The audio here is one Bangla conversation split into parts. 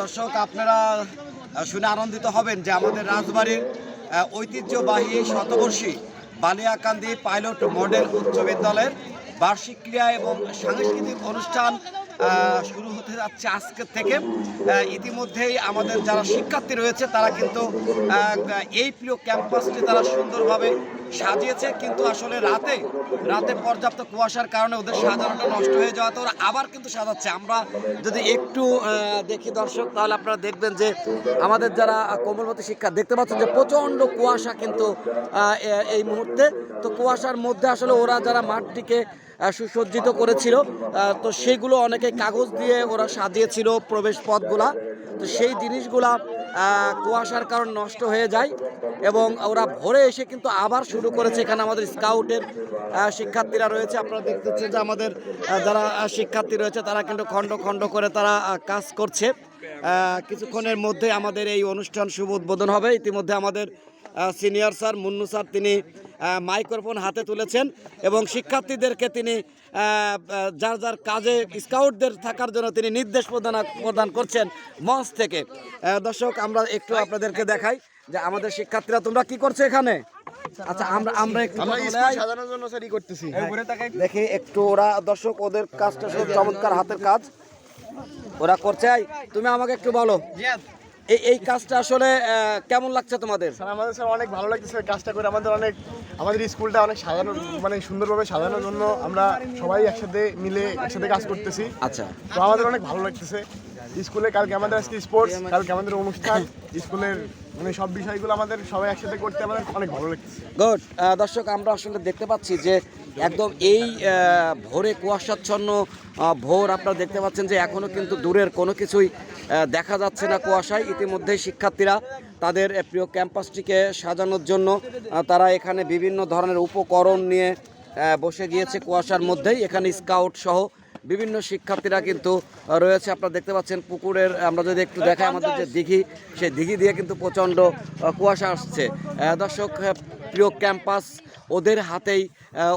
দর্শক, আপনারা শুনে আনন্দিত হবেন যে আমাদের রাজবাড়ির ঐতিহ্যবাহী শতবর্ষী বালিয়াকান্দি পাইলট মডেল উচ্চ বিদ্যালয়ের বার্ষিক ক্রিয়া এবং সাংস্কৃতিক অনুষ্ঠান শুরু হতে যাচ্ছে আজকের থেকে। ইতিমধ্যেই আমাদের যারা শিক্ষার্থী রয়েছে, তারা কিন্তু এই প্রিয় ক্যাম্পাসটি তারা সুন্দরভাবে সাজিয়েছে। কিন্তু আসলে রাতে রাতে পর্যাপ্ত কুয়াশার কারণে ওদের সাজানোটা নষ্ট হয়ে যাওয়াতে ওরা আবার কিন্তু সাজাচ্ছে। আমরা যদি একটু দেখি দর্শক, তাহলে আপনারা দেখবেন যে আমাদের যারা কোমলমতি শিক্ষা, দেখতে পাচ্ছেন যে প্রচণ্ড কুয়াশা কিন্তু এই মুহূর্তে। তো কুয়াশার মধ্যে আসলে ওরা যারা মাঠটিকে সুসজ্জিত করেছিল। তো সেইগুলো অনেকে কাগজ দিয়ে ওরা সাজিয়েছিল প্রবেশ পথগুলা। তো সেই জিনিসগুলা কুয়াশার কারণ নষ্ট হয়ে যায় এবং ওরা ভোরে এসে কিন্তু আবার শুরু করেছে। এখানে আমাদের স্কাউটের শিক্ষার্থীরা রয়েছে। আপনারা দেখতে পাচ্ছেন যে আমাদের যারা শিক্ষার্থী রয়েছে, তারা কিন্তু খণ্ড খণ্ড করে তারা কাজ করছে। কিছুক্ষণের মধ্যে আমাদের এই অনুষ্ঠান শুভ উদ্বোধন হবে। ইতিমধ্যে আমাদের সিনিয়র স্যার মুন্নু স্যার তিনি মাইক্রোফোন হাতে তুলেছেন এবং শিক্ষার্থীদেরকে তিনি যার যার কাজে স্কাউটদের থাকার জন্য তিনি নির্দেশ প্রদান প্রদান করছেন মঞ্চ থেকে। দর্শক আমরা একটু আপনাদেরকে দেখাই যে আমাদের শিক্ষার্থীরা তোমরা কি করছ এখানে? আচ্ছা আমরা আমরা একটু। সাজানোর জন্য করতেছি। দেখি একটু ওরা দর্শক ওদের কাজটা শুধু চমৎকার হাতের কাজ। ওরা করছে। তুমি আমাকে একটু বলো। এই এই কাজটা আসলে কেমন লাগছে তোমাদের? স্যার আমাদের স্যার অনেক ভালো লাগতেছে কাজটা করে। আমাদের অনেক আমাদের স্কুলটা অনেক সাজানো মানে সুন্দরভাবে সাজানোর জন্য আমরা সবাই একসাথে মিলে একসাথে কাজ করতেছি। আচ্ছা। তো আমাদের অনেক ভালো লাগতেছে। স্কুলে কালকে আমাদের আজকে স্পোর্টস কালকে আমাদের অনুষ্ঠান। স্কুলের মানে সব বিষয়গুলো আমাদের সবাই একসাথে করতে আমাদের অনেক ভালো লাগতেছে। গুড দর্শক আমরা আসলে দেখতে পাচ্ছি যে একদম এই ভোরে কুয়াশাচ্ছন্ন ভোর আপনারা দেখতে পাচ্ছেন যে এখনও কিন্তু দূরের কোনো কিছুই দেখা যাচ্ছে না কুয়াশায়। ইতিমধ্যেই শিক্ষার্থীরা তাদের প্রিয় ক্যাম্পাসটিকে সাজানোর জন্য তারা এখানে বিভিন্ন ধরনের উপকরণ নিয়ে বসে গিয়েছে কুয়াশার মধ্যেই। এখানে স্কাউট সহ বিভিন্ন শিক্ষার্থীরা কিন্তু রয়েছে। আপনারা দেখতে পাচ্ছেন পুকুরের, আমরা যদি একটু দেখাই আমাদের যে দিঘি, সেই দিঘি দিয়ে কিন্তু প্রচণ্ড কুয়াশা আসছে। দর্শক প্রিয় ক্যাম্পাস ওদের হাতেই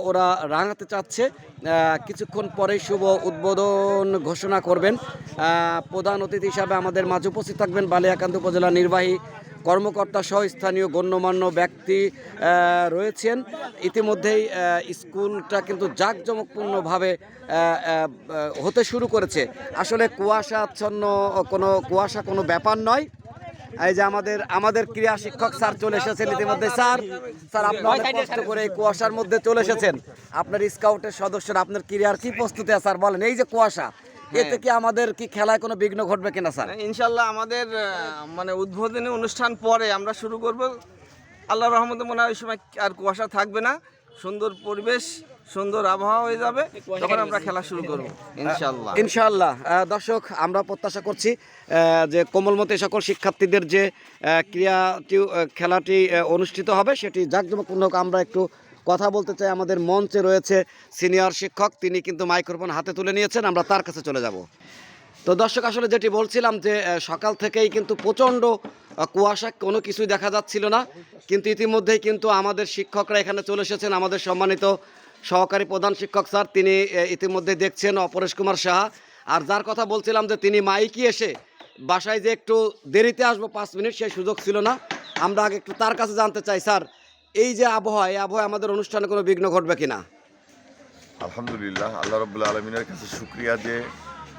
ওরা রাঙাতে চাচ্ছে। কিছুক্ষণ পরেই শুভ উদ্বোধন ঘোষণা করবেন। প্রধান অতিথি হিসাবে আমাদের মাঝে উপস্থিত থাকবেন বালিয়াকান্দ উপজেলা নির্বাহী কর্মকর্তা সহ স্থানীয় গণ্যমান্য ব্যক্তি রয়েছেন। ইতিমধ্যেই স্কুলটা কিন্তু জাঁকজমকপূর্ণভাবে হতে শুরু করেছে। আসলে কুয়াশাচ্ছন্ন কোনো, কুয়াশা কোনো ব্যাপার নয়। এই যে আমাদের আমাদের ক্রীড়া শিক্ষক স্যার চলে এসেছেন ইতিমধ্যে। স্যার স্যার আপনার কষ্ট করে এই কুয়াশার মধ্যে চলে এসেছেন। আপনার স্কাউটের সদস্যরা আপনার ক্রীড়ার কি প্রস্তুতি আছে স্যার বলেন। এই যে কুয়াশা এতে কি আমাদের কি খেলায় কোনো বিঘ্ন ঘটবে কিনা স্যার? ইনশাল্লাহ আমাদের মানে উদ্বোধনী অনুষ্ঠান পরে আমরা শুরু করব। আল্লাহ রহমতে মনে হয় ওই সময় আর কুয়াশা থাকবে না। সুন্দর পরিবেশ সুন্দর আবহাওয়া হয়ে যাবে তখন আমরা খেলা শুরু করব ইনশাল্লাহ ইনশাআল্লাহ। আহ, দর্শক আমরা প্রত্যাশা করছি যে কোমলমতে সকল শিক্ষার্থীদের যে আহ, ক্রীড়াটি খেলাটি অনুষ্ঠিত হবে সেটি জাঁকজমকপূর্ণ। আমরা একটু কথা বলতে চাই। আমাদের মঞ্চে রয়েছে সিনিয়র শিক্ষক তিনি কিন্তু মাইক্রোফোন হাতে তুলে নিয়েছেন আমরা তার কাছে চলে যাব। তো দর্শক, আসলে যেটি বলছিলাম যে সকাল থেকেই কিন্তু প্রচণ্ড কুয়াশা, কোনো কিছুই দেখা যাচ্ছিল না। কিন্তু ইতিমধ্যেই কিন্তু আমাদের শিক্ষকরা এখানে চলে এসেছেন। আমাদের সম্মানিত সহকারী প্রধান শিক্ষক স্যার, তিনি ইতিমধ্যে দেখছেন অপরেশ কুমার সাহা। আর যার কথা বলছিলাম যে, তিনি মাইকি এসে বাসায় যে একটু দেরিতে আসব, পাঁচ মিনিট, সেই সুযোগ ছিল না। আমরা আগে একটু তার কাছে জানতে চাই। স্যার, এই যে আবহাওয়া, এই আবহাওয়া আমাদের অনুষ্ঠানে কোনো বিঘ্ন ঘটবে কিনা? আলহামদুলিল্লাহ, আল্লাহ রবুল্লা আলমিনের কাছে শুক্রিয়া যে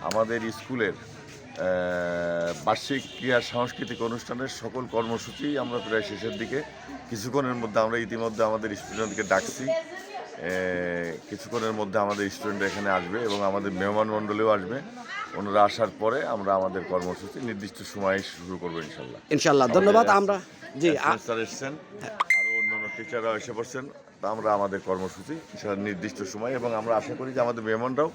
আমাদের স্কুলের বার্ষিক ক্রীড়া সাংস্কৃতিক অনুষ্ঠানের সকল কর্মসূচি আমরা প্রায় শেষের দিকে কিছুক্ষণের মধ্যে আমরা ইতিমধ্যে আমাদের স্টুডেন্টকে ডাকছি। কিছুক্ষণের মধ্যে আমাদের স্টুডেন্ট এখানে আসবে এবং আমাদের মেহমান মণ্ডলেও আসবে। ওনারা আসার পরে আমরা আমাদের কর্মসূচি নির্দিষ্ট সময়ে শুরু করব ইনশাল্লাহ। ইনশাল্লাহ ধন্যবাদ। আমরা জি স্যার এসছেন। আরও অন্যান্য টিচাররা এসে পড়ছেন। তা আমরা আমাদের কর্মসূচি নির্দিষ্ট সময় এবং আমরা আশা করি যে আমাদের মেহমানরাও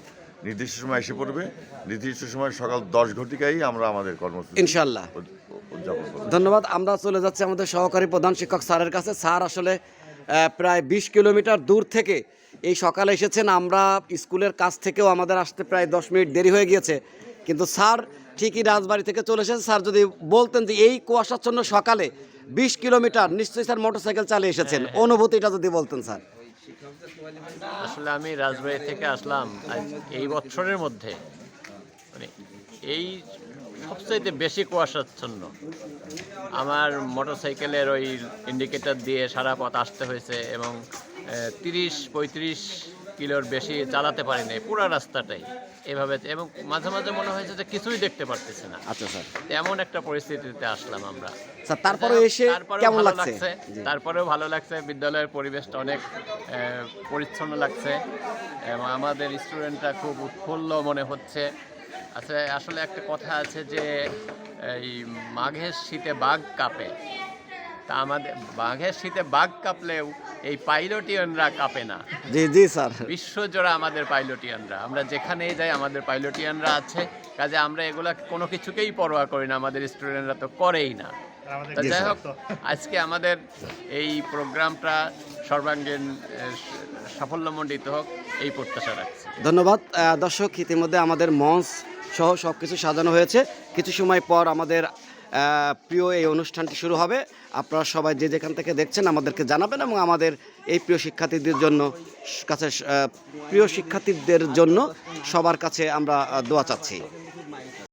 নির্দিষ্ট সময় এসে পড়বে। নির্দিষ্ট সময় সকাল দশ ঘটিকাই আমরা আমাদের কর্মসূচি ইনশাল্লাহ ধন্যবাদ। আমরা চলে যাচ্ছি আমাদের সহকারী প্রধান শিক্ষক স্যারের কাছে। স্যার আসলে প্রায় বিশ কিলোমিটার দূর থেকে এই সকালে এসেছেন। আমরা স্কুলের কাছ থেকেও আমাদের আসতে প্রায় দশ মিনিট দেরি হয়ে গিয়েছে। কিন্তু স্যার ঠিকই রাজবাড়ি থেকে চলে এসেছেন। স্যার যদি বলতেন যে এই কুয়াশাচ্ছন্ন সকালে বিশ কিলোমিটার নিশ্চয়ই স্যার মোটরসাইকেল চালিয়ে এসেছেন। অনুভূতিটা যদি বলতেন স্যার। আসলে আমি রাজবাড়ি থেকে আসলাম আজ এই বছরের মধ্যে। মানে এই সবচাইতে বেশি কুয়াশাচ্ছন্ন। আমার মোটরসাইকেলের ওই ইন্ডিকেটার দিয়ে সারা পথ আসতে হয়েছে এবং তিরিশ পঁয়ত্রিশ কিলোর বেশি চালাতে পারিনি পুরা রাস্তাটাই। এভাবে এবং মাঝে মাঝে মনে হয়েছে যে কিছুই দেখতে পারতেছি না। আচ্ছা স্যার। এমন একটা পরিস্থিতিতে আসলাম আমরা। স্যার তারপরে এসে কেমন লাগছে। তারপরেও ভালো লাগছে। বিদ্যালয়ের পরিবেশটা অনেক পরিচ্ছন্ন লাগছে। এবং আমাদের স্টুডেন্টরা খুব উৎফুল্ল মনে হচ্ছে। আচ্ছা আসলে একটা কথা আছে যে এই মাঘের শীতে বাঘ কাঁপে। তা আমাদের বাঘের শীতে বাঘ কাঁপলেও এই পাইলটিয়ানরা কাঁপে না। জি জি স্যার। বিশ্বজোড়া আমাদের পাইলটিয়ানরা। আমরা যেখানেই যাই আমাদের পাইলটিয়ানরা আছে। কাজে আমরা এগুলা কোনো কিছুকেই পরোয়া করি না আমাদের স্টুডেন্টরা তো করেই না। যাই হোক আজকে আমাদের এই প্রোগ্রামটা সর্বাঙ্গীন সাফল্যমণ্ডিত হোক এই প্রত্যাশা রাখছি। ধন্যবাদ। দর্শক ইতিমধ্যে আমাদের মঞ্চ সহ সব কিছু সাজানো হয়েছে। কিছু সময় পর আমাদের প্রিয় এই অনুষ্ঠানটি শুরু হবে। আপনারা সবাই যে যেখান থেকে দেখছেন আমাদেরকে জানাবেন এবং আমাদের এই প্রিয় শিক্ষার্থীদের জন্য, কাছে প্রিয় শিক্ষার্থীদের জন্য সবার কাছে আমরা দোয়া চাচ্ছি।